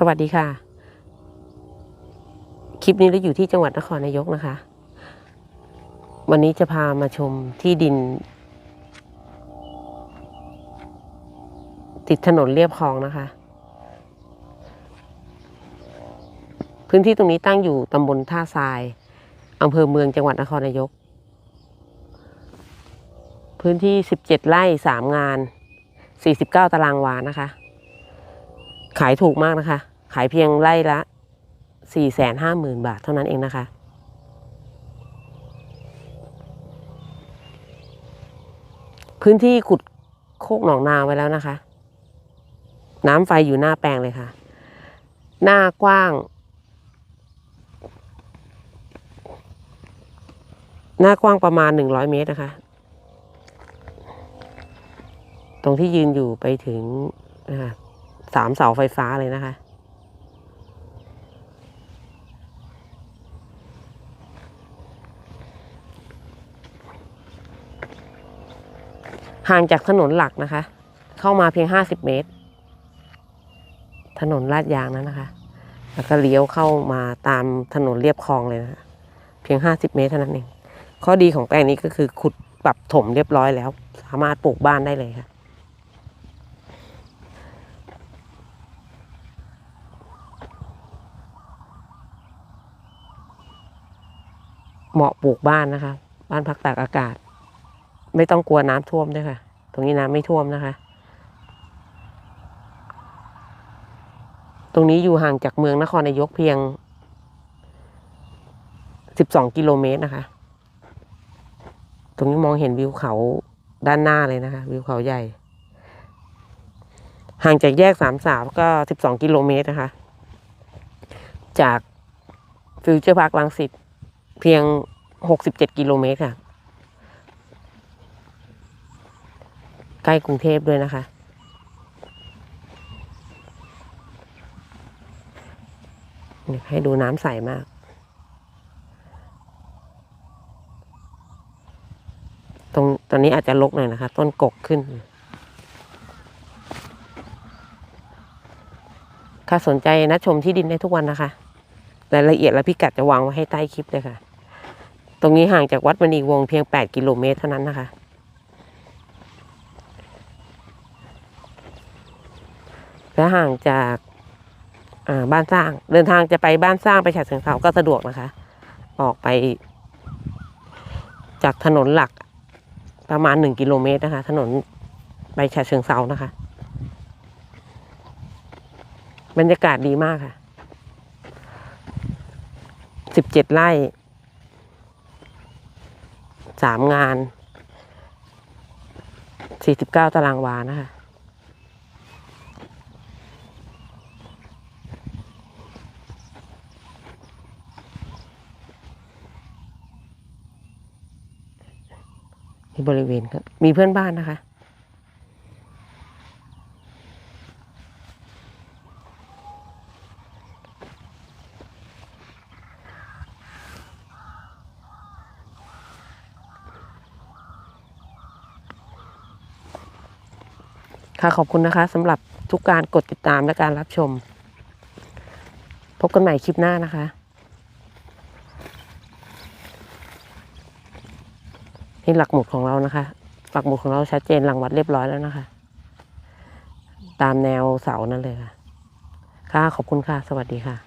สวัสดีค่ะ คลิปนี้เราอยู่ที่จังหวัดนครนายกนะคะ วันนี้จะพามาชมที่ดิน ติดถนนเรียบคลองนะคะ พื้นที่ตรงนี้ตั้งอยู่ตำบลท่าทรายอำเภอเมืองจังหวัดนครนายก พื้นที่ 17 ไร่ 3 งาน 49 ตารางวานะคะ ขายถูกมากนะคะ ขายเพียงไร่ละ450,000บาทเท่านั้นเองนะคะ พื้นที่ขุดโคกหนองนาไว้แล้วนะคะ น้ำไฟอยู่หน้าแปลงเลยค่ะ หน้ากว้าง หน้ากว้างประมาณ100เมตรนะคะ ตรงที่ยืนอยู่ไปถึงนะคะ สามเสาไฟฟ้าเลยนะคะ ห่างจากถนนหลักนะคะ เข้ามาเพียง50เมตร ถนนลาดยางนั้นนะคะ แล้วก็เลี้ยวเข้ามาตามถนนเรียบคลองเลยนะคะ เพียง50เมตรเท่านั้นเอง ข้อดีของแปลงนี้ก็คือขุดปรับถมเรียบร้อยแล้ว สามารถปลูกบ้านได้เลยค่ะ เหมาะปลูกบ้านนะคะ บ้านพักตากอากาศ ไม่ต้องกลัวน้ำท่วมด้วยค่ะ ตรงนี้น้ำไม่ท่วมนะคะ ตรงนี้อยู่ห่างจากเมืองนครนายกเพียง 12 กิโลเมตรนะคะ ตรงนี้มองเห็นวิวเขาด้านหน้าเลยนะคะ วิวเขาใหญ่ ห่างจากแยกสามสาวก็ 12 กิโลเมตรนะคะ จากฟิวเจอร์พาร์คลังสิต เพียง 67 กิโลเมตรค่ะ ใกล้กรุงเทพด้วยนะคะ ให้ดูน้ำใสมาก ตรงตอนนี้อาจจะลกหน่อยนะคะ ต้นกกขึ้น ถ้าสนใจนะชมที่ดินได้ทุกวันนะคะรายละเอียดและพิกัดจะวางไว้ให้ใต้คลิปเลยค่ะ ตรงนี้ห่างจากวัดมณีวงเพียง 8 กิโลเมตรเท่านั้นนะคะ และห่างจากาบ้านสร้าง เดินทางจะไปบ้านสร้างไปฉะเชิงเทราก็สะดวกนะคะ ออกไป จากถนนหลักประมาณหนึ่งกิโลเมตรนะคะ ถนนไปฉะเชิงเซานะคะ บรรยากาศดีมากค่ะสิบเจ็ดไร่ สามงานสี่สิบเก้าตารางวานะคะมีบริเวณก็มีเพื่อนบ้านนะคะ ค่ะขอบคุณนะคะสำหรับทุกการกดติดตามและการรับชม พบกันใหม่คลิปหน้านะคะนี่หลักหมุดของเรานะคะ หลักหมุดของเราชัดเจนหลังวัดเรียบร้อยแล้วนะคะ ตามแนวเสานั่นเลยค่ะ ค่ะขอบคุณค่ะ สวัสดีค่ะ